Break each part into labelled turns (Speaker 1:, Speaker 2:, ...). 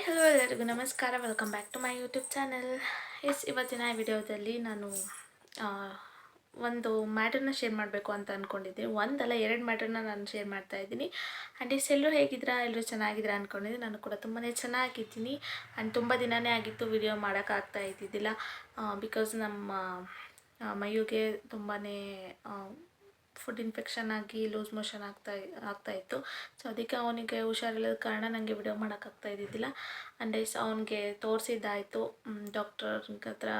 Speaker 1: Hi hello ಎಲ್ಲರಿಗೂ ನಮಸ್ಕಾರ. Welcome back to my YouTube channel yes ಇವತ್ತಿನ ವಿಡಿಯೋದಲ್ಲಿ ನಾನು ಒಂದು ಮ್ಯಾಟರ್ನ ಶೇರ್ ಮಾಡಬೇಕು ಅಂತ ಅಂದ್ಕೊಂಡಿದ್ದೆ ಒಂದಲ್ಲ, ಎರಡು ಮ್ಯಾಟರ್ನ ನಾನು ಶೇರ್ ಮಾಡ್ತಾ ಇದ್ದೀನಿ. ಆ್ಯಂಡ್ ಎಸ್ ಎಲ್ಲರೂ ಹೇಗಿದ್ದೀರಾ? ಎಲ್ಲರೂ ಚೆನ್ನಾಗಿದ್ದೀರಾ ಅಂದ್ಕೊಂಡಿದ್ದೆ ನಾನು ಕೂಡ ತುಂಬಾ ಚೆನ್ನಾಗಿದ್ದೀನಿ. ಆ್ಯಂಡ್ ತುಂಬ ದಿನವೇ ಆಗಿತ್ತು ವಿಡಿಯೋ ಮಾಡೋಕ್ಕಾಗ್ತಾ ಇದ್ದಿದ್ದಿಲ್ಲ. ಬಿಕಾಸ್ ನಮ್ಮ ಮಯುಗೆ ತುಂಬಾ ಫುಡ್ ಇನ್ಫೆಕ್ಷನ್ ಆಗಿ ಲೂಸ್ ಮೋಷನ್ ಆಗ್ತಾ ಆಗ್ತಾ ಇತ್ತು. ಸೊ ಅದಕ್ಕೆ ಅವನಿಗೆ ಹುಷಾರಿಲ್ಲದ ಕಾರಣ ನನಗೆ ವಿಡಿಯೋ ಮಾಡೋಕ್ಕಾಗ್ತಾ ಇದ್ದಿದ್ದಿಲ್ಲ. ಆ್ಯಂಡ್ ಎಸ್ ಅವನಿಗೆ ತೋರಿಸಿದ್ದಾಯಿತು. ಡಾಕ್ಟರ್ ಹತ್ರ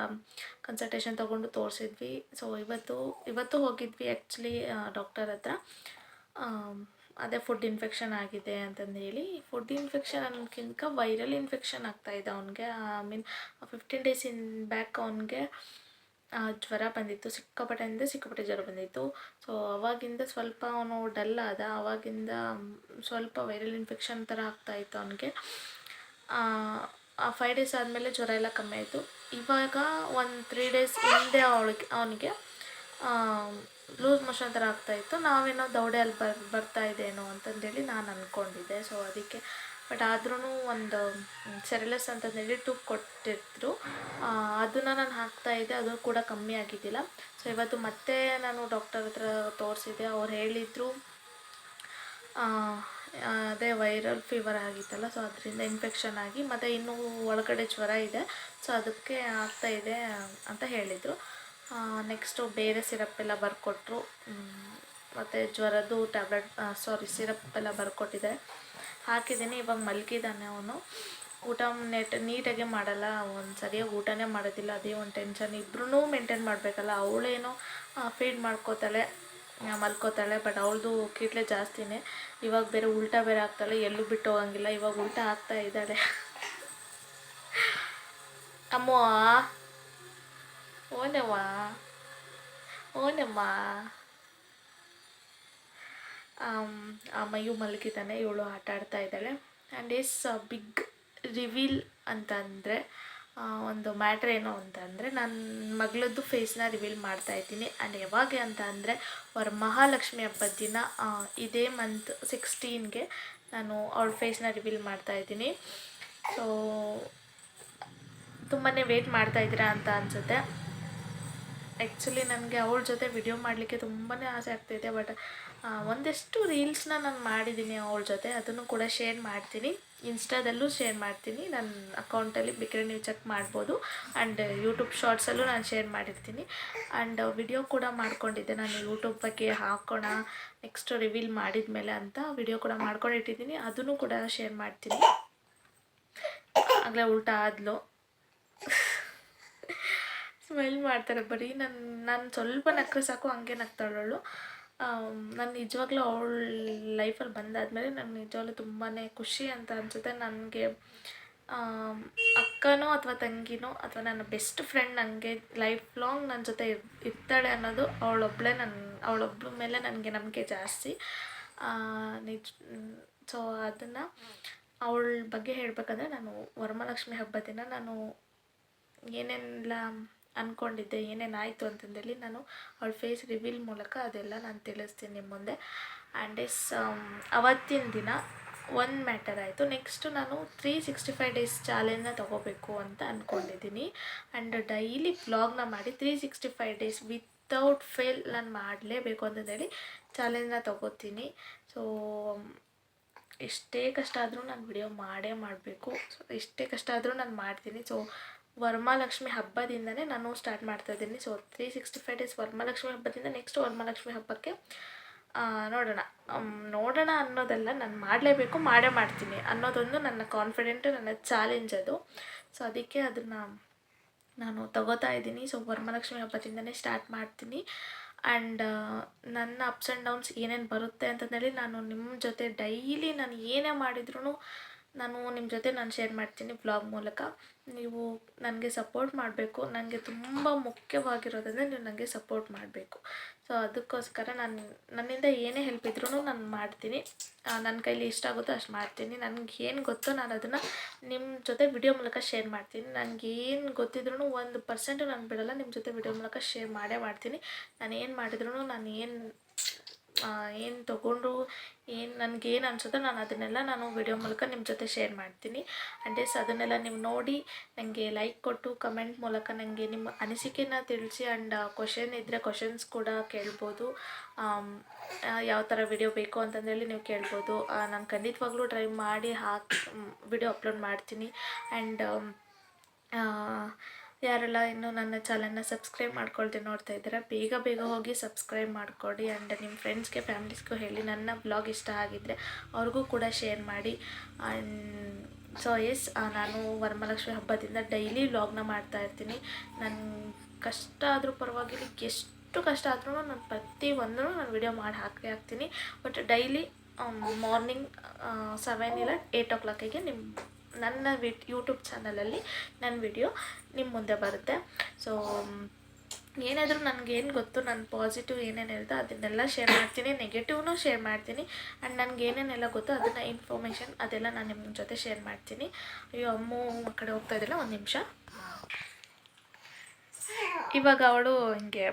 Speaker 1: ಕನ್ಸಲ್ಟೇಷನ್ ತೊಗೊಂಡು ತೋರಿಸಿದ್ವಿ. ಸೊ ಇವತ್ತು ಇವತ್ತು ಹೋಗಿದ್ವಿ ಆ್ಯಕ್ಚುಲಿ ಡಾಕ್ಟರ್ ಹತ್ರ. ಅದೇ ಫುಡ್ ಇನ್ಫೆಕ್ಷನ್ ಆಗಿದೆ ಅಂತಂದು ಹೇಳಿ. ಫುಡ್ ಇನ್ಫೆಕ್ಷನ್ ಅನ್ಕಿಂತ ವೈರಲ್ ಇನ್ಫೆಕ್ಷನ್ ಆಗ್ತಾ ಇದೆ ಅವನಿಗೆ. I mean fifteen days in back ಅವನಿಗೆ ಜ್ವರ ಬಂದಿತ್ತು ಸಿಕ್ಕಾಪಟ್ಟೆ ಅಂದರೆ ಸಿಕ್ಕಾಪಟ್ಟೆ ಜ್ವರ ಬಂದಿತ್ತು. ಸೊ ಅವಾಗಿಂದ ಸ್ವಲ್ಪ ಅವನು ಡಲ್ ಆದ, ಅವಾಗಿಂದ ಸ್ವಲ್ಪ ವೈರಲ್ ಇನ್ಫೆಕ್ಷನ್ ಥರ ಆಗ್ತಾ ಇತ್ತು ಅವನಿಗೆ. ಆ ಫೈವ್ ಡೇಸ್ ಆದಮೇಲೆ ಜ್ವರ ಎಲ್ಲ ಕಮ್ಮಿ ಆಯಿತು. ಇವಾಗ ಒಂದು ತ್ರೀ ಡೇಸ್ ಹಿಂದೆ ಅವಳಿಗೆ, ಅವನಿಗೆ ಲೂಸ್ ಮೋಷನ್ ಥರ ಆಗ್ತಾಯಿತ್ತು ನಾವೇನೋ ದೌಡೆ ಅಲ್ಲಿ ಬರ್, ಬರ್ತಾ ಇದೇನೋ ಅಂತಂದೇಳಿ ನಾನು ಅಂದ್ಕೊಂಡಿದ್ದೆ ಸೊ ಅದಕ್ಕೆ ಬಟ್ ಆದ್ರೂ ಒಂದು ಸೆರೆಲಸ್ ಅಂತಂದೇಳಿ ಟೂಬ್ ಕೊಟ್ಟಿದ್ರು. ಅದನ್ನು ನಾನು ಹಾಕ್ತಾ ಇದ್ದೆ, ಅದು ಕೂಡ ಕಮ್ಮಿ ಆಗಿದ್ದಿಲ್ಲ. ಸೊ ಇವತ್ತು ಮತ್ತೆ ನಾನು ಡಾಕ್ಟರ್ ಹತ್ರ ತೋರಿಸಿದೆ ಅವ್ರು ಹೇಳಿದರು ಅದೇ ವೈರಲ್ ಫೀವರ್ ಆಗಿತ್ತಲ್ಲ ಸೊ ಅದರಿಂದ ಇನ್ಫೆಕ್ಷನ್ ಆಗಿ, ಮತ್ತು ಇನ್ನೂ ಒಳಗಡೆ ಜ್ವರ ಇದೆ. ಸೊ ಅದಕ್ಕೆ ಆಗ್ತಾ ಇದೆ ಅಂತ ಹೇಳಿದರು. ನೆಕ್ಸ್ಟು ಬೇರೆ ಸಿರಪ್ ಎಲ್ಲ ಬರ್ಕೊಟ್ರು. ಮತ್ತು ಜ್ವರದ್ದು ಟ್ಯಾಬ್ಲೆಟ್ ಸಾರಿ ಸಿರಪ್ ಎಲ್ಲ ಬರ್ಕೊಟ್ಟಿದೆ. ಹಾಕಿದ್ದೀನಿ, ಇವಾಗ ಮಲಗಿದ್ದಾನೆ ಅವನು. ಊಟ ನೆಟ್, ನೀಟಾಗೆ ಮಾಡಲ್ಲ, ಒಂದು ಸರಿಯಾಗಿ ಊಟನೇ ಮಾಡೋದಿಲ್ಲ, ಅದೇ ಒಂದು ಟೆನ್ಷನ್ ಇಬ್ಬರೂ ಮೇಂಟೈನ್ ಮಾಡಬೇಕಲ್ಲ, ಅವಳೇನೋ ಫೀಡ್ ಮಾಡ್ಕೋತಾಳೆ ಮಲ್ಕೋತಾಳೆ ಬಟ್ ಅವಳದು ಕೀಟ್ಲೆ ಜಾಸ್ತಿನೇ. ಇವಾಗ ಬೇರೆ ಉಲ್ಟಾ ಬೇರೆ ಆಗ್ತಾಳೆ, ಎಲ್ಲೂ ಬಿಟ್ಟು ಹೋಗಂಗಿಲ್ಲ, ಇವಾಗ ಉಲ್ಟಾ ಆಗ್ತಾ ಇದ್ದಾಳೆ. ಅಮ್ಮ ಓನವ್ವ. ಓನಮ್ಮ ಮಯು ಮಲಗಿದ್ದಾನೆ ಇವಳು ಆಟ ಆಡ್ತಾ ಇದ್ದಾಳೆ. ಆ್ಯಂಡ್ ಎಸ್ ಬಿಗ್ ರಿವೀಲ್ ಅಂತ ಅಂದರೆ ಒಂದು ಮ್ಯಾಟ್ರ್ ಏನು ಅಂತ ಅಂದರೆ ನನ್ನ ಮಗಳದ್ದು ಫೇಸ್ನ ರಿವೀಲ್ ಮಾಡ್ತಾ ಇದ್ದೀನಿ. ಆ್ಯಂಡ್ ಯಾವಾಗ ಅಂತ ಅಂದರೆ ಅವ್ರ ಮಹಾಲಕ್ಷ್ಮಿ ಹಬ್ಬದ ದಿನ ಆ, ಇದೇ ಮಂತ್ ಸಿಕ್ಸ್ಟೀನ್ಗೆ ನಾನು ಅವಳ ಫೇಸ್ನ ರಿವೀಲ್ ಮಾಡ್ತಾ ಇದ್ದೀನಿ. ಸೊ ತುಂಬಾ ವೆಯ್ಟ್ ಮಾಡ್ತಾ ಇದ್ದೀರಾ ಅಂತ ಅನಿಸುತ್ತೆ. ಆ್ಯಕ್ಚುಲಿ ನನಗೆ ಅವಳ ಜೊತೆ ವಿಡಿಯೋ ಮಾಡಲಿಕ್ಕೆ ತುಂಬಾ ಆಸೆ ಆಗ್ತೈತೆ ಬಟ್ ಒಂದಷ್ಟು ರೀಲ್ಸ್ನ ನಾನು ಮಾಡಿದ್ದೀನಿ ಅವಳ ಜೊತೆ. ಅದನ್ನು ಕೂಡ ಶೇರ್ ಮಾಡ್ತೀನಿ. ಇನ್ಸ್ಟಾದಲ್ಲೂ ಶೇರ್ ಮಾಡ್ತೀನಿ. ನನ್ನ ಅಕೌಂಟಲ್ಲಿ ಬೇಕರೆ ನೀವು ಚೆಕ್ ಮಾಡ್ಬೋದು. ಆ್ಯಂಡ್ ಯೂಟ್ಯೂಬ್ ಶಾರ್ಟ್ಸಲ್ಲೂ ನಾನು ಶೇರ್ ಮಾಡಿರ್ತೀನಿ. ಆ್ಯಂಡ್ ವಿಡಿಯೋ ಕೂಡ ಮಾಡ್ಕೊಂಡಿದ್ದೆ. ನಾನು ಯೂಟ್ಯೂಬ್ ಬಗ್ಗೆ ಹಾಕೋಣ ನೆಕ್ಸ್ಟ್ ರಿವೀಲ್ ಮಾಡಿದ ಮೇಲೆ ಅಂತ ವಿಡಿಯೋ ಕೂಡ ಮಾಡ್ಕೊಂಡಿಟ್ಟಿದ್ದೀನಿ. ಅದನ್ನು ಕೂಡ ಶೇರ್ ಮಾಡ್ತೀನಿ. ಆಗಲೇ ಉಲ್ಟಾ ಆದ್ಲು. ಸ್ಮೈಲ್ ಮಾಡ್ತಾರೆ ಬರೀ. ನನ್ನ ನಾನು ಸ್ವಲ್ಪ ನಕ್ಕರೆ ಸಾಕು, ಹಂಗೆ ನಗ್ತಾಳವಳು ನಾನು ನಿಜವಾಗ್ಲೂ ಅವಳ ಲೈಫಲ್ಲಿ ಬಂದಾದಮೇಲೆ ನನಗೆ ನಿಜವಾಗ್ಲೂ ತುಂಬಾ ಖುಷಿ ಅಂತ ಅನಿಸುತ್ತೆ. ನನಗೆ ಅಕ್ಕನೋ ಅಥವಾ ತಂಗಿನೋ ಅಥವಾ ನನ್ನ ಬೆಸ್ಟ್ ಫ್ರೆಂಡ್ ನನಗೆ ಲೈಫ್ ಲಾಂಗ್ ನನ್ನ ಜೊತೆ ಇರ್, ಇರ್ತಾಳೆ ಅನ್ನೋದು ಅವಳೊಬ್ಬಳೇ ನನ್ನ ಅವಳೊಬ್ಬಳ ಮೇಲೆ ನನಗೆ ನಂಬಿಕೆ ಜಾಸ್ತಿ. ನಿಜ, ಸೊ ಅದನ್ನು ಅವಳ ಬಗ್ಗೆ ಹೇಳಬೇಕಂದ್ರೆ ನಾನು ವರಮಹಾಲಕ್ಷ್ಮಿ ಹಬ್ಬದ ದಿನ ನಾನು ಏನೆಲ್ಲ ಅಂದ್ಕೊಂಡಿದ್ದೆ ಏನೇನಾಯಿತು ಅಂತಂದೇಳಿ ನಾನು ಅವಳ ಫೇಸ್ ರಿವೀಲ್ ಮೂಲಕ ಅದೆಲ್ಲ ನಾನು ತಿಳಿಸ್ತೀನಿ ನಿಮ್ಮ ಮುಂದೆ. ಆ್ಯಂಡ್ ಎಸ್ ಅವತ್ತಿನ ದಿನ ಒಂದು ಮ್ಯಾಟರ್ ಆಯಿತು. ನೆಕ್ಸ್ಟು ನಾನು ತ್ರೀ ಸಿಕ್ಸ್ಟಿ ಫೈವ್ ಡೇಸ್ ಚಾಲೆಂಜ್ನ ತೊಗೋಬೇಕು ಅಂತ ಅಂದ್ಕೊಂಡಿದ್ದೀನಿ ಆ್ಯಂಡ್ ಡೈಲಿ ವ್ಲಾಗ್ನ ಮಾಡಿ three sixty five days without fail ನಾನು ಮಾಡಲೇಬೇಕು ಅಂತಂದೇಳಿ ಚಾಲೆಂಜ್ನ ತೊಗೋತೀನಿ. ಸೊ ಎಷ್ಟೇ ಕಷ್ಟ ಆದರೂ ನಾನು ವಿಡಿಯೋ ಮಾಡೇ ಮಾಡಬೇಕು. ಸೊ ಎಷ್ಟೇ ಕಷ್ಟ ಆದರೂ ನಾನು ಮಾಡ್ತೀನಿ. ಸೊ ವರಮಹಾಲಕ್ಷ್ಮಿ ಹಬ್ಬದಿಂದನೇ ನಾನು ಸ್ಟಾರ್ಟ್ ಮಾಡ್ತಾ ಇದ್ದೀನಿ. So three sixty five days Varamahalakshmi ಹಬ್ಬದಿಂದ next Varamahalakshmi ಹಬ್ಬಕ್ಕೆ ನೋಡೋಣ. ನೋಡೋಣ ಅನ್ನೋದಲ್ಲ, ನಾನು ಮಾಡಲೇಬೇಕು, ಮಾಡೇ ಮಾಡ್ತೀನಿ ಅನ್ನೋದೊಂದು ನನ್ನ ಕಾನ್ಫಿಡೆಂಟ್ ನನ್ನ ಚಾಲೆಂಜ್ ಅದು. ಸೊ ಅದಕ್ಕೆ ಅದನ್ನು ನಾನು ತಗೋತಾ ಇದ್ದೀನಿ. ಸೊ ವರಮಹಾಲಕ್ಷ್ಮಿ ಹಬ್ಬದಿಂದನೇ ಸ್ಟಾರ್ಟ್ ಮಾಡ್ತೀನಿ. ಆ್ಯಂಡ್ ನನ್ನ ಅಪ್ಸ್ ಆ್ಯಂಡ್ ಡೌನ್ಸ್ ಏನೇನು ಬರುತ್ತೆ ಅಂತಂದೇಳಿ ನಾನು ನಿಮ್ಮ ಜೊತೆ ಡೈಲಿ ನಾನು ಏನೇ ಮಾಡಿದ್ರೂ ನಾನು ನಿಮ್ಮ ಜೊತೆ ನಾನು ಶೇರ್ ಮಾಡ್ತೀನಿ ಬ್ಲಾಗ್ ಮೂಲಕ. ನೀವು ನನಗೆ ಸಪೋರ್ಟ್ ಮಾಡಬೇಕು. ನನಗೆ ತುಂಬ ಮುಖ್ಯವಾಗಿರೋದಂದರೆ ನೀವು ನನಗೆ ಸಪೋರ್ಟ್ ಮಾಡಬೇಕು. ಸೊ ಅದಕ್ಕೋಸ್ಕರ ನಾನು ನನ್ನಿಂದ ಏನೇ ಹೆಲ್ಪ್ ಇದ್ರೂ ನಾನು ಮಾಡ್ತೀನಿ. ನನ್ನ ಕೈಲಿ ಇಷ್ಟ ಆಗುತ್ತೋ ಅಷ್ಟು ಮಾಡ್ತೀನಿ. ನನಗೆ ಏನು ಗೊತ್ತೋ ನಾನು ಅದನ್ನು ನಿಮ್ಮ ಜೊತೆ ವಿಡಿಯೋ ಮೂಲಕ ಶೇರ್ ಮಾಡ್ತೀನಿ. ನನಗೆ ಏನು ಗೊತ್ತಿದ್ರೂ ಒಂದು ಪರ್ಸೆಂಟು ನಾನು ಬಿಡೋಲ್ಲ. ನಿಮ್ಮ ಜೊತೆ ವಿಡಿಯೋ ಮೂಲಕ ಶೇರ್ ಮಾಡೇ ಮಾಡ್ತೀನಿ. ನಾನು ಏನು ಮಾಡಿದ್ರು ನಾನು ಏನು ಏನು ತೊಗೊಂಡ್ರು, ಏನು ನನಗೇನು ಅನ್ಸುತ್ತೋ ನಾನು ಅದನ್ನೆಲ್ಲ ನಾನು ವಿಡಿಯೋ ಮೂಲಕ ನಿಮ್ಮ ಜೊತೆ ಶೇರ್ ಮಾಡ್ತೀನಿ. ಎಸ್ ಅದನ್ನೆಲ್ಲ ನೀವು ನೋಡಿ ನನಗೆ ಲೈಕ್ ಕೊಟ್ಟು ಕಮೆಂಟ್ ಮೂಲಕ ನನಗೆ ನಿಮ್ಮ ಅನಿಸಿಕೆನ ತಿಳಿಸಿ ಆ್ಯಂಡ್ ಕ್ವಶನ್ ಇದ್ದರೆ ಕ್ವಶನ್ಸ್ ಕೂಡ ಕೇಳ್ಬೋದು. ಯಾವ ಥರ ವಿಡಿಯೋ ಬೇಕು ಅಂತಂದೇಳಿ ನೀವು ಕೇಳ್ಬೋದು. ನಾನು ಖಂಡಿತವಾಗ್ಲೂ ಟ್ರೈ ಮಾಡಿ ಹಾಕಿ ವಿಡಿಯೋ ಅಪ್ಲೋಡ್ ಮಾಡ್ತೀನಿ. ಆ್ಯಂಡ್ ಯಾರೆಲ್ಲ ಇನ್ನೂ ನನ್ನ ಚಾನಲ್ನ ಸಬ್ಸ್ಕ್ರೈಬ್ ಮಾಡ್ಕೊಳ್ದೆ ನೋಡ್ತಾ ಇದ್ದೀರಾ, ಬೇಗ ಬೇಗ ಹೋಗಿ ಸಬ್ಸ್ಕ್ರೈಬ್ ಮಾಡಿಕೊಡಿ. ಆ್ಯಂಡ್ ನಿಮ್ಮ ಫ್ರೆಂಡ್ಸ್ಗೆ ಫ್ಯಾಮಿಲೀಸ್ಗೂ ಹೇಳಿ ನನ್ನ ಬ್ಲಾಗ್ ಇಷ್ಟ ಆಗಿದ್ದರೆ ಅವ್ರಿಗೂ ಕೂಡ ಶೇರ್ ಮಾಡಿ. ಆ್ಯಂಡ್ ಸೊ ಎಸ್ ನಾನು ವರಮಹಾಲಕ್ಷ್ಮಿ ಹಬ್ಬದಿಂದ ಡೈಲಿ ವ್ಲಾಗ್ನ ಮಾಡ್ತಾ ಇರ್ತೀನಿ. ನನ್ನ ಕಷ್ಟ ಆದರೂ ಪರವಾಗಿಲ್ಲ, ಎಷ್ಟು ಕಷ್ಟ ಆದ್ರೂ ನಾನು ಪ್ರತಿ ಒಂದೂ ನಾನು ವಿಡಿಯೋ ಮಾಡಿ ಹಾಕಿ ಹಾಕ್ತೀನಿ. ಬಟ್ ಡೈಲಿ ಮಾರ್ನಿಂಗ್ ಸೆವೆನ್ ಇಲ್ಲ ಏಯ್ಟ್ ಓ ಕ್ಲಾಕಿಗೆ ನಿಮ್ಮ ನನ್ನ ವಿಟ್ ಯೂಟ್ಯೂಬ್ ಚಾನಲಲ್ಲಿ ನನ್ನ ವಿಡಿಯೋ ನಿಮ್ಮ ಮುಂದೆ ಬರುತ್ತೆ. ಸೊ ಏನಾದರೂ ನನಗೇನು ಗೊತ್ತು, ನಾನು ಪಾಸಿಟಿವ್ ಏನೇನು ಇರುತ್ತೋ ಅದನ್ನೆಲ್ಲ ಶೇರ್ ಮಾಡ್ತೀನಿ ನೆಗೆಟಿವ್ನೂ ಶೇರ್ ಮಾಡ್ತೀನಿ. ಆ್ಯಂಡ್ ನನಗೆ ಏನೇನೆಲ್ಲ ಗೊತ್ತೋ ಅದನ್ನು ಇನ್ಫಾರ್ಮೇಷನ್ ಅದೆಲ್ಲ ನಾನು ನಿಮ್ಮ ಜೊತೆ ಶೇರ್ ಮಾಡ್ತೀನಿ. ಅಯ್ಯೋ, ಅಮ್ಮ ಆ ಕಡೆ ಹೋಗ್ತಾ ಇದ್ದಿಲ್ಲ, ಒಂದು ನಿಮಿಷ. ಇವಾಗ ಅವಳು ಹಿಂಗೆ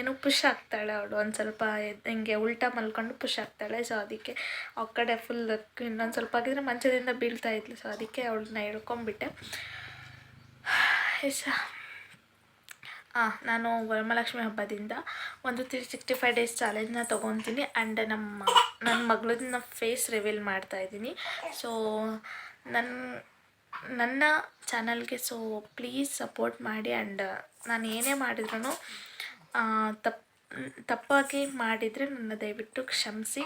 Speaker 1: ಏನು ಪುಷ್ ಆಗ್ತಾಳೆ ಅವಳು. ಒಂದು ಸ್ವಲ್ಪ ಹಿಂಗೆ ಉಲ್ಟಾ ಮಲ್ಕೊಂಡು ಪುಷ್ ಆಗ್ತಾಳೆ. ಸೊ ಅದಕ್ಕೆ ಆ ಕಡೆ ಫುಲ್ ಇನ್ನೊಂದು ಸ್ವಲ್ಪ ಆಗಿದ್ರೆ ಮಂಚದಿಂದ ಬೀಳ್ತಾ ಇದ್ಲು. ಸೊ ಅದಕ್ಕೆ ಅವಳನ್ನ ಹಿಡ್ಕೊಂಬಿಟ್ಟೆ ಎಸ್ ಹಾಂ ನಾನು ವರಮಹಾಲಕ್ಷ್ಮಿ ಹಬ್ಬದಿಂದ ಒಂದು ತ್ರೀ ಸಿಕ್ಸ್ಟಿ ಫೈವ್ ಡೇಸ್ ಚಾಲೆಂಜ್ನ ತೊಗೊತೀನಿ. ಆ್ಯಂಡ್ ನಮ್ಮ ನನ್ನ ಮಗಳನ್ನ ಫೇಸ್ ರಿವೀಲ್ ಮಾಡ್ತಾ ಇದ್ದೀನಿ. ಸೊ ನನ್ನ ನನ್ನ ಚಾನಲ್ಗೆ, ಸೊ ಪ್ಲೀಸ್ ಸಪೋರ್ಟ್ ಮಾಡಿ ಆ್ಯಂಡ್ ನಾನು ಏನೇ ಮಾಡಿದ್ರು ತಪ್ಪು ತಪ್ಪಾಗಿ ಮಾಡಿದರೆ ನನ್ನ ದಯವಿಟ್ಟು ಕ್ಷಮಿಸಿ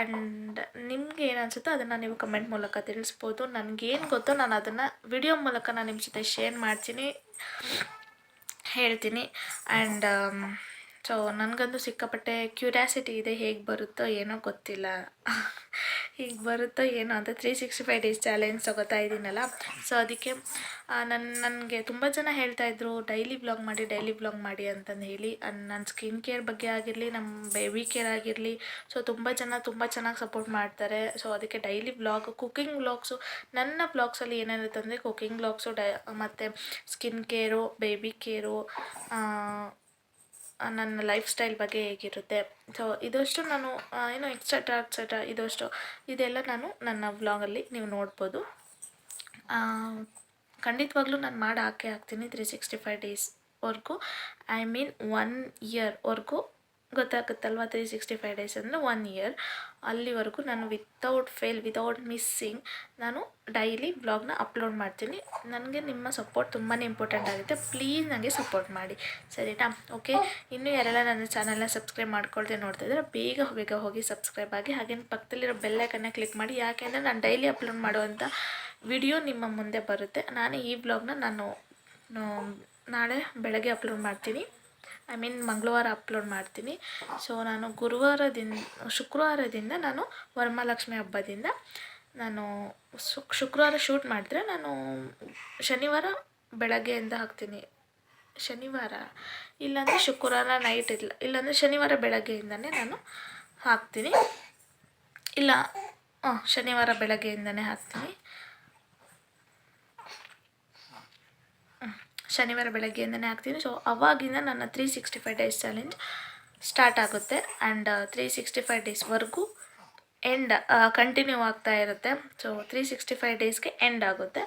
Speaker 1: ಆ್ಯಂಡ್ ನಿಮ್ಗೆ ಏನು ಅನಿಸುತ್ತೋ ಅದನ್ನು ನೀವು ಕಮೆಂಟ್ ಮೂಲಕ ತಿಳಿಸ್ಬೋದು. ನನಗೇನು ಗೊತ್ತೋ ನಾನು ಅದನ್ನು ವಿಡಿಯೋ ಮೂಲಕ ನಾನು ನಿಮ್ಮ ಜೊತೆ ಶೇರ್ ಮಾಡ್ತೀನಿ, ಹೇಳ್ತೀನಿ ಆ್ಯಂಡ್ ಸೊ ನನಗಂತೂ ಸಿಕ್ಕಾಪಟ್ಟೆ ಕ್ಯೂರಿಯಾಸಿಟಿ ಇದೆ ಹೇಗೆ ಬರುತ್ತೋ ಏನೋ ಗೊತ್ತಿಲ್ಲ. ಹೀಗೆ ಬರುತ್ತೋ ಏನೋ ಅಂತ three sixty five days challenge ತಗೋತಾ ಇದ್ದೀನಲ್ಲ. ಸೊ ಅದಕ್ಕೆ ನನ್ನ ನನಗೆ ತುಂಬ ಜನ ಹೇಳ್ತಾ ಇದ್ರು, ಡೈಲಿ ಬ್ಲಾಗ್ ಮಾಡಿ, ಡೈಲಿ ಬ್ಲಾಗ್ ಮಾಡಿ ಅಂತಂದು ಹೇಳಿ. ನನ್ನ ಸ್ಕಿನ್ ಕೇರ್ ಬಗ್ಗೆ ಆಗಿರಲಿ ನಮ್ಮ ಬೇಬಿ ಕೇರ್ ಆಗಿರಲಿ ಸೊ ತುಂಬ ಜನ ತುಂಬ ಚೆನ್ನಾಗಿ ಸಪೋರ್ಟ್ ಮಾಡ್ತಾರೆ. ಸೊ ಅದಕ್ಕೆ ಡೈಲಿ ಬ್ಲಾಗ್ ಕುಕ್ಕಿಂಗ್ ಬ್ಲಾಗ್ಸು, ನನ್ನ ಬ್ಲಾಗ್ಸಲ್ಲಿ ಏನೇನಿರುತ್ತೆ ಅಂದರೆ ಕುಕ್ಕಿಂಗ್ ಬ್ಲಾಗ್ಸು ಡೈ, ಮತ್ತು ಸ್ಕಿನ್ ಕೇರು, ಬೇಬಿ ಕೇರು ನನ್ನ ಲೈಫ್ ಸ್ಟೈಲ್ ಬಗ್ಗೆ ಹೇಗಿರುತ್ತೆ? ಸೊ ಇದಷ್ಟು ನಾನು ಏನು ಎಕ್ಸೆಟ್ರಾ ಎಕ್ಸೆಟ್ರಾ ಇದಷ್ಟು, ಇದೆಲ್ಲ ನಾನು ನನ್ನ ವ್ಲಾಗಲ್ಲಿ ನೀವು ನೋಡ್ಬೋದು. ಖಂಡಿತವಾಗ್ಲೂ ನಾನು ಮಾಡಿ ಹಾಕೇ ಹಾಕ್ತೀನಿ ತ್ರೀ ಸಿಕ್ಸ್ಟಿ ಫೈವ್ ಡೇಸ್ವರೆಗೂ ಐ ಮೀನ್ ಒನ್ ಇಯರ್ವರೆಗೂ ಗೊತ್ತಾಗುತ್ತಲ್ವ? ತ್ರೀ ಸಿಕ್ಸ್ಟಿ ಫೈವ್ ಡೇಸ್ ಅಂದರೆ ಒನ್ ಇಯರ್ ಅಲ್ಲಿವರೆಗೂ ನಾನು ವಿತೌಟ್ ಫೇಲ್ ವಿತೌಟ್ ಮಿಸ್ಸಿಂಗ್ ನಾನು ಡೈಲಿ ವ್ಲಾಗ್ನ ಅಪ್ಲೋಡ್ ಮಾಡ್ತೀನಿ. ನನಗೆ ನಿಮ್ಮ ಸಪೋರ್ಟ್ ತುಂಬಾ ಇಂಪಾರ್ಟೆಂಟ್ ಆಗುತ್ತೆ. ಪ್ಲೀಸ್ ನನಗೆ ಸಪೋರ್ಟ್ ಮಾಡಿ. ಸರಿನಾ? ಓಕೆ ಇನ್ನೂ ಯಾರೆಲ್ಲ ನನ್ನ ಚಾನಲ್ನ ಸಬ್ಸ್ಕ್ರೈಬ್ ಮಾಡ್ಕೊಳ್ದೆ ನೋಡ್ತಾ ಇದ್ದಾರೆ ಬೇಗ ಬೇಗ ಹೋಗಿ ಸಬ್ಸ್ಕ್ರೈಬ್ ಆಗಿ ಹಾಗೆ ಪಕ್ಕದಲ್ಲಿರೋ ಬೆಲ್ಲೈಕನ್ನ ಕ್ಲಿಕ್ ಮಾಡಿ. ಯಾಕೆಂದರೆ ನಾನು ಡೈಲಿ ಅಪ್ಲೋಡ್ ಮಾಡುವಂಥ ವಿಡಿಯೋ ನಿಮ್ಮ ಮುಂದೆ ಬರುತ್ತೆ. ನಾನು ಈ ಬ್ಲಾಗ್ನ ನಾನು, ನಾಳೆ ಬೆಳಗ್ಗೆ ಅಪ್ಲೋಡ್ ಮಾಡ್ತೀನಿ. ಐ ಮೀನ್ ಮಂಗಳವಾರ ಅಪ್ಲೋಡ್ ಮಾಡ್ತೀನಿ. ಸೊ ನಾನು ಗುರುವಾರದಿಂದ, ಶುಕ್ರವಾರದಿಂದ ನಾನು ವರಮಹಾಲಕ್ಷ್ಮಿ ಹಬ್ಬದಿಂದ ನಾನು ಶುಕ್, ಶುಕ್ರವಾರ ಶೂಟ್ ಮಾಡಿದ್ರೆ ನಾನು ಶನಿವಾರ ಬೆಳಗ್ಗೆಯಿಂದ ಹಾಕ್ತೀನಿ. ಶನಿವಾರ, ಇಲ್ಲಾಂದರೆ ಶುಕ್ರವಾರ ನೈಟ್ ಇಲ್ಲ, ಇಲ್ಲಾಂದರೆ ಶನಿವಾರ ಬೆಳಗ್ಗೆಯಿಂದನೇ ನಾನು ಹಾಕ್ತೀನಿ. ಇಲ್ಲ, ಹಾಂ, ಶನಿವಾರ ಬೆಳಗ್ಗೆಯಿಂದನೇ ಹಾಕ್ತೀನಿ. ಶನಿವಾರ ಬೆಳಗ್ಗೆಯಿಂದನೇ ಹಾಕ್ತೀನಿ. ಸೊ ಅವಾಗಿಂದ ನನ್ನ three sixty five days challenge start ಆಗುತ್ತೆ ಆ್ಯಂಡ್ ತ್ರೀ ಸಿಕ್ಸ್ಟಿ ಫೈವ್ ಡೇಸ್ವರೆಗೂ ಎಂಡ್ ಕಂಟಿನ್ಯೂ ಆಗ್ತಾ ಇರುತ್ತೆ. ಸೊ ತ್ರೀ ಸಿಕ್ಸ್ಟಿ ಫೈವ್ ಡೇಸ್ಗೆ ಎಂಡ್ ಆಗುತ್ತೆ.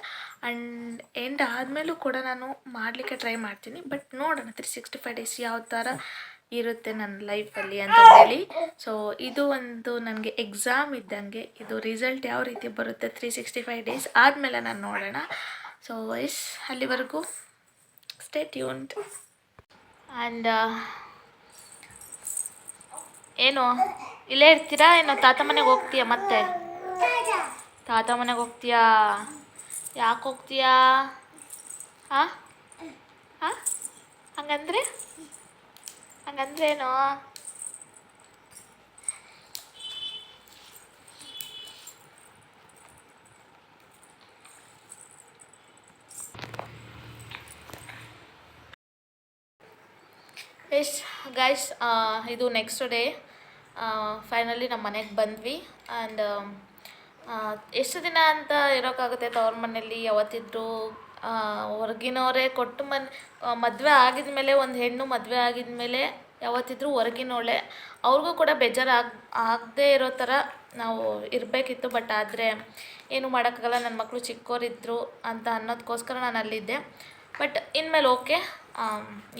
Speaker 1: ಆ್ಯಂಡ್ ಎಂಡ್ ಆದಮೇಲೂ ಕೂಡ ನಾನು ಮಾಡಲಿಕ್ಕೆ ಟ್ರೈ ಮಾಡ್ತೀನಿ. ಬಟ್ ನೋಡೋಣ ತ್ರೀ ಸಿಕ್ಸ್ಟಿ ಫೈವ್ ಡೇಸ್ ಯಾವ ಥರ ಇರುತ್ತೆ ನನ್ನ ಲೈಫಲ್ಲಿ ಅಂತ ಹೇಳಿ. ಸೊ ಇದು ಒಂದು ನನಗೆ ಎಕ್ಸಾಮ್ ಇದ್ದಂಗೆ ಇದು ರಿಸಲ್ಟ್ ಯಾವ ರೀತಿ ಬರುತ್ತೆ ತ್ರೀ ಸಿಕ್ಸ್ಟಿ ಫೈವ್ ಡೇಸ್ ಆದಮೇಲೆ ನಾನು ನೋಡೋಣ. ಸೊ ಎಸ್ ಅಲ್ಲಿವರೆಗೂ ಸ್ಟೇ ಟ್ಯೂನ್ಡ್ ಆ್ಯಂಡ್ ಏನು? ಇಲ್ಲೇ ಇರ್ತೀರಾ? ಏನೋ ತಾತ ಮನೆಗೆ ಹೋಗ್ತೀಯಾ ಮತ್ತೆ? ತಾತ ಮನೆಗೆ ಹೋಗ್ತೀಯಾ? ಯಾಕೆ ಹೋಗ್ತೀಯಾ? ಹಾಂ ಹಾಂ ಹಂಗಂದ್ರೆ? ಹಂಗಂದ್ರೇನು ಎಸ್ ಗೈಸ್ ಇದು ನೆಕ್ಸ್ಟ್ ಡೇ ಫೈನಲಿ ನಮ್ಮ ಮನೆಗೆ ಬಂದ್ವಿ. ಆ್ಯಂಡ್ ಎಷ್ಟು ದಿನ ಅಂತ ಇರೋಕ್ಕಾಗುತ್ತೆ ತವ್ರ ಮನೇಲಿ? ಯಾವತ್ತಿದ್ರು ಹೊರಗಿನವರೇ ಕೊಟ್ಟು ಮನ್ ಮದುವೆ ಆಗಿದ ಮೇಲೆ ಒಂದು ಹೆಣ್ಣು ಮದುವೆ ಆಗಿದ್ಮೇಲೆ, ಯಾವತ್ತಿದ್ರು ಯಾವತ್ತಿದ್ರೂ ಅವ್ರಿಗೂ ಕೂಡ ಬೇಜಾರು ಆಗ ಆಗದೇ ಇರೋ ಥರ ನಾವು ಇರಬೇಕಿತ್ತು. ಬಟ್ ಆದರೆ, ಏನು ಮಾಡೋಕ್ಕಾಗಲ್ಲ. ನನ್ನ ಮಕ್ಕಳು ಚಿಕ್ಕವರಿದ್ದರು ಅಂತ ಅನ್ನೋದಕ್ಕೋಸ್ಕರ ನಾನು ಅಲ್ಲಿದ್ದೆ. ಬಟ್ ಇನ್ಮೇಲೆ ಓಕೆ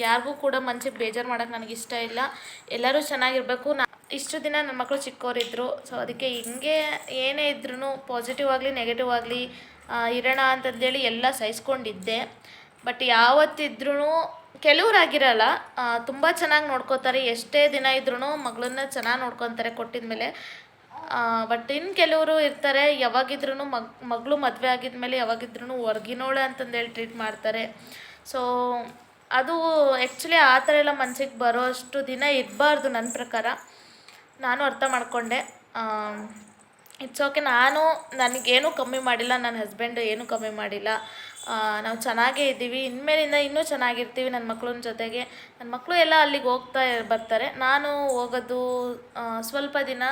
Speaker 1: ಯಾರಿಗೂ ಕೂಡ ಮನ್ಸಿಗೆ ಬೇಜಾರು ಮಾಡೋಕ್ಕೆ ನನಗೆ ಇಷ್ಟ ಇಲ್ಲ. ಎಲ್ಲರೂ ಚೆನ್ನಾಗಿರಬೇಕು. ನಾ ಇಷ್ಟು ದಿನ ನನ್ನ ಮಕ್ಕಳು ಚಿಕ್ಕವರಿದ್ದರು ಸೊ ಅದಕ್ಕೆ ಹಿಂಗೆ ಏನೇ ಇದ್ರೂ ಪಾಸಿಟಿವ್ ಆಗಲಿ ನೆಗೆಟಿವ್ ಆಗಲಿ ಇರೋಣ ಅಂತಂದೇಳಿ ಎಲ್ಲ ಸಹಿಸ್ಕೊಂಡಿದ್ದೆ. ಬಟ್ ಯಾವತ್ತಿದ್ರೂ ಕೆಲವರಾಗಿರಲ್ಲ ತುಂಬ ಚೆನ್ನಾಗಿ ನೋಡ್ಕೋತಾರೆ. ಎಷ್ಟೇ ದಿನ ಇದ್ರೂ ಮಗಳನ್ನ ಚೆನ್ನಾಗಿ ನೋಡ್ಕೊತಾರೆ ಕೊಟ್ಟಿದ ಮೇಲೆ. ಬಟ್ ಇನ್ನು ಕೆಲವರು ಇರ್ತಾರೆ ಯಾವಾಗಿದ್ರೂ ಮಗ್, ಮಗಳು ಮದುವೆ ಆಗಿದ್ಮೇಲೆ ಯಾವಾಗಿದ್ರೂ ಹೊರ್ಗಿನೋಳೆ ಅಂತಂದೇಳಿ ಟ್ರೀಟ್ ಮಾಡ್ತಾರೆ. ಸೊ ಅದು ಆ್ಯಕ್ಚುಲಿ ಆ ಥರ ಎಲ್ಲ ಮನ್ಸಿಗೆ ಬರೋ ಅಷ್ಟು ದಿನ ಇರಬಾರ್ದು ನನ್ನ ಪ್ರಕಾರ. ನಾನು ಅರ್ಥ ಮಾಡಿಕೊಂಡೆ. ಇಟ್ಸ್ ಓಕೆ ನಾನು ನನಗೇನು ಕಮ್ಮಿ ಮಾಡಿಲ್ಲ, ನನ್ನ ಹಸ್ಬೆಂಡ್ ಏನೂ ಕಮ್ಮಿ ಮಾಡಿಲ್ಲ. ನಾವು ಚೆನ್ನಾಗೇ ಇದ್ದೀವಿ. ಇನ್ಮೇಲಿಂದ ಇನ್ನೂ ಚೆನ್ನಾಗಿರ್ತೀವಿ ನನ್ನ ಮಕ್ಕಳ ಜೊತೆಗೆ. ನನ್ನ ಮಕ್ಕಳು ಎಲ್ಲ ಅಲ್ಲಿಗೆ ಹೋಗ್ತಾ ಬರ್ತಾರೆ. ನಾನು ಹೋಗೋದು ಸ್ವಲ್ಪ ದಿನ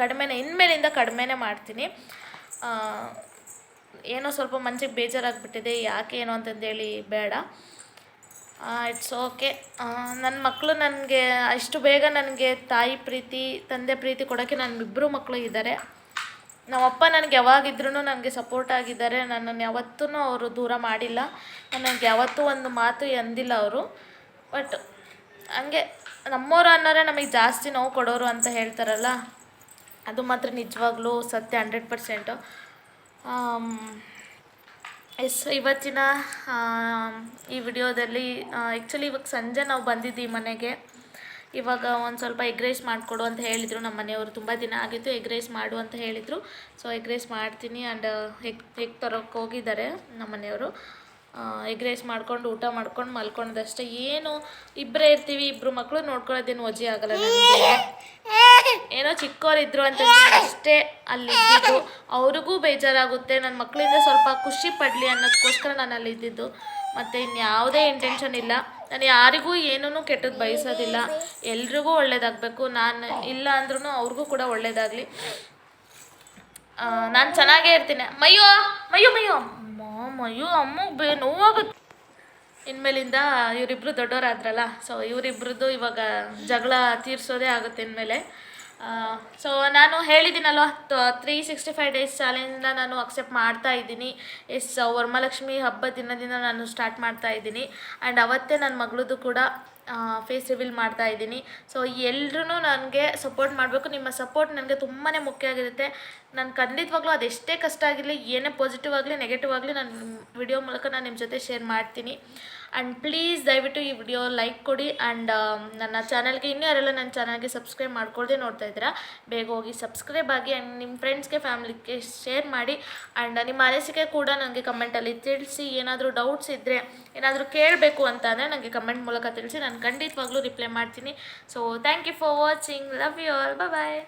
Speaker 1: ಕಡಿಮೆನೇ, ಇನ್ಮೇಲಿಂದ ಕಡಿಮೆನೇ ಮಾಡ್ತೀನಿ. ಏನೋ ಸ್ವಲ್ಪ ಮನ್ಸಿಗೆ ಬೇಜಾರಾಗ್ಬಿಟ್ಟಿದೆ. ಯಾಕೆ ಏನೋ ಅಂತಂದೇಳಿ ಬೇಡ. ಇಟ್ಸ್ ಓಕೆ ನನ್ನ ಮಕ್ಕಳು ನನಗೆ, ಅಷ್ಟು ಬೇಗ ನನಗೆ ತಾಯಿ ಪ್ರೀತಿ, ತಂದೆ ಪ್ರೀತಿ ಕೊಡೋಕ್ಕೆ ನನ್ನ ಇಬ್ಬರು ಮಕ್ಕಳು ಇದ್ದಾರೆ ನಮ್ಮಪ್ಪ ನನಗೆ ಯಾವಾಗಿದ್ರೂ ನನಗೆ ಸಪೋರ್ಟ್ ಆಗಿದ್ದಾರೆ. ನನ್ನನ್ನು ಯಾವತ್ತೂ ಅವರು ದೂರ ಮಾಡಿಲ್ಲ. ನನಗೆ ಯಾವತ್ತೂ ಒಂದು ಮಾತು ಎಂದಿಲ್ಲ ಅವರು. ಬಟ್ ಹಂಗೆ ನಮ್ಮವರು ಅನ್ನೋರೆ ನಮಗೆ ಜಾಸ್ತಿ ನೋವು ಕೊಡೋರು ಅಂತ ಹೇಳ್ತಾರಲ್ಲ, ಅದು ಮಾತ್ರ ನಿಜವಾಗ್ಲೂ ಸತ್ಯ ಹಂಡ್ರೆಡ್ ಪರ್ಸೆಂಟು ಎಸ್, ಇವತ್ತಿನ ಈ ವಿಡಿಯೋದಲ್ಲಿ ಆ್ಯಕ್ಚುಲಿ ಇವಾಗ ಸಂಜೆ ನಾವು ಬಂದಿದ್ದೀವಿ ಮನೆಗೆ. ಇವಾಗ ಒಂದು ಸ್ವಲ್ಪ ಎಗ್ ರೈಸ್ ಮಾಡಿಕೊಡು ಅಂತ ಹೇಳಿದರು ನಮ್ಮ ಮನೆಯವರು. ತುಂಬ ದಿನ ಆಗಿತ್ತು ಎಗ್ ರೈಸ್ ಮಾಡು ಅಂತ ಹೇಳಿದರು. ಸೊ ಎಗ್ ರೈಸ್ ಮಾಡ್ತೀನಿ ಆ್ಯಂಡ್ ಎಗ್ ಎಗ್ ತರೋಕ್ಕೆ ಹೋಗಿದ್ದಾರೆ ನಮ್ಮ ಮನೆಯವರು. ಎಗ್ ರೈಸ್ ಮಾಡ್ಕೊಂಡು ಊಟ ಮಾಡ್ಕೊಂಡು ಮಲ್ಕೊಂಡದಷ್ಟೇ. ಏನು ಇಬ್ಬರೇ ಇರ್ತೀವಿ ಇಬ್ಬರು ಮಕ್ಕಳು ನೋಡ್ಕೊಳ್ಳೋದೇನು ವಜೆ ಆಗಲ್ಲ ನನಗೆ. ಏನೋ ಚಿಕ್ಕವರಿದ್ರು ಅಂತ ಅಷ್ಟೇ ಅಲ್ಲಿ ಇದ್ದಿದ್ದು ಅವ್ರಿಗೂ ಬೇಜಾರಾಗುತ್ತೆ. ನನ್ನ ಮಕ್ಕಳಿಂದ ಸ್ವಲ್ಪ ಖುಷಿ ಪಡಲಿ ಅನ್ನೋದಕ್ಕೋಸ್ಕರ ನಾನು ಅಲ್ಲಿ ಇದ್ದಿದ್ದು ಮತ್ತು ಇನ್ಯಾವುದೇ ಇಂಟೆನ್ಷನ್ ಇಲ್ಲ. ನಾನು ಯಾರಿಗೂ ಏನೂ ಕೆಟ್ಟದ್ದು ಬಯಸೋದಿಲ್ಲ. ಎಲ್ರಿಗೂ ಒಳ್ಳೇದಾಗಬೇಕು. ನಾನು ಇಲ್ಲ ಅಂದ್ರೂ ಅವ್ರಿಗೂ ಕೂಡ ಒಳ್ಳೇದಾಗಲಿ. ನಾನು ಚೆನ್ನಾಗೇ ಇರ್ತೀನಿ. ಮಯ್ಯೋ ಮಯ್ಯೋ ಮಯ್ಯೋ. ಅಮ್ಮ ಅಯ್ಯೋ ಅಮ್ಮಗೆ ಬೇ ನೋವಾಗುತ್ತೆ. ಇನ್ಮೇಲಿಂದ ಇವರಿಬ್ರು ದೊಡ್ಡವರಾದ್ರಲ್ಲ ಸೊ ಇವರಿಬ್ರದ್ದು ಇವಾಗ ಜಗಳ ತೀರಿಸೋದೇ ಆಗುತ್ತೆ ಇನ್ಮೇಲೆ. ಸೊ ನಾನು ಹೇಳಿದ್ದೀನಲ್ವ ತ್ರೀ ಸಿಕ್ಸ್ಟಿ ಫೈವ್ ಡೇಸ್ ಚಾಲೆಂಜ್ನ ನಾನು ಅಕ್ಸೆಪ್ಟ್ ಮಾಡ್ತಾ ಇದ್ದೀನಿ. ಎಸ್ ವರಮಹಾಲಕ್ಷ್ಮಿ ಹಬ್ಬ ದಿನದಿಂದ ನಾನು ಸ್ಟಾರ್ಟ್ ಮಾಡ್ತಾ ಇದ್ದೀನಿ. ಆ್ಯಂಡ್ ಅವತ್ತೇ ನನ್ನ ಮಗಳದ್ದು ಕೂಡ ಫೇಸ್ ರಿವೀಲ್ ಮಾಡ್ತಾ ಇದ್ದೀನಿ. ಸೊ ಎಲ್ಲರೂ ನನಗೆ ಸಪೋರ್ಟ್ ಮಾಡಬೇಕು. ನಿಮ್ಮ ಸಪೋರ್ಟ್ ನನಗೆ ತುಂಬಾ ಮುಖ್ಯ ಆಗಿರುತ್ತೆ. ನಾನು ಖಂಡಿತವಾಗ್ಲೂ ಅದೆಷ್ಟೇ ಕಷ್ಟ ಆಗಿರಲಿ, ಏನೇ ಪಾಸಿಟಿವ್ ಆಗಲಿ ನೆಗೆಟಿವ್ ಆಗಲಿ ನಾನು ವಿಡಿಯೋ ಮೂಲಕ ನಾನು ನಿಮ್ಮ ಜೊತೆ ಶೇರ್ ಮಾಡ್ತೀನಿ. ಆ್ಯಂಡ್ ಪ್ಲೀಸ್ ದಯವಿಟ್ಟು ಈ ವಿಡಿಯೋ ಲೈಕ್ ಕೊಡಿ. ಆ್ಯಂಡ್ ನನ್ನ ಚಾನಲ್ಗೆ ಇನ್ನೂ ಯಾರೆಲ್ಲ ನನ್ನ ಚಾನಲ್ಗೆ ಸಬ್ಸ್ಕ್ರೈಬ್ ಮಾಡ್ಕೊಳ್ದೆ ನೋಡ್ತಾ ಇದ್ದೀರಾ, ಬೇಗ ಹೋಗಿ ಸಬ್ಸ್ಕ್ರೈಬ್ ಆಗಿ ಆ್ಯಂಡ್ ನಿಮ್ಮ ಫ್ರೆಂಡ್ಸ್ಗೆ ಫ್ಯಾಮ್ಲಿಗೆ ಶೇರ್ ಮಾಡಿ. ಆ್ಯಂಡ್ ನಿಮ್ಮ ಅನಿಸಿಕೆ ಕೂಡ ನನಗೆ ಕಮೆಂಟಲ್ಲಿ ತಿಳಿಸಿ. ಏನಾದರೂ ಡೌಟ್ಸ್ ಇದ್ದರೆ ಏನಾದರೂ ಕೇಳಬೇಕು ಅಂತ ಅಂದರೆ ನನಗೆ ಕಮೆಂಟ್ ಮೂಲಕ ತಿಳಿಸಿ. ನಾನು ಖಂಡಿತವಾಗ್ಲೂ ರಿಪ್ಲೈ ಮಾಡ್ತೀನಿ. So thank you for watching love you all bye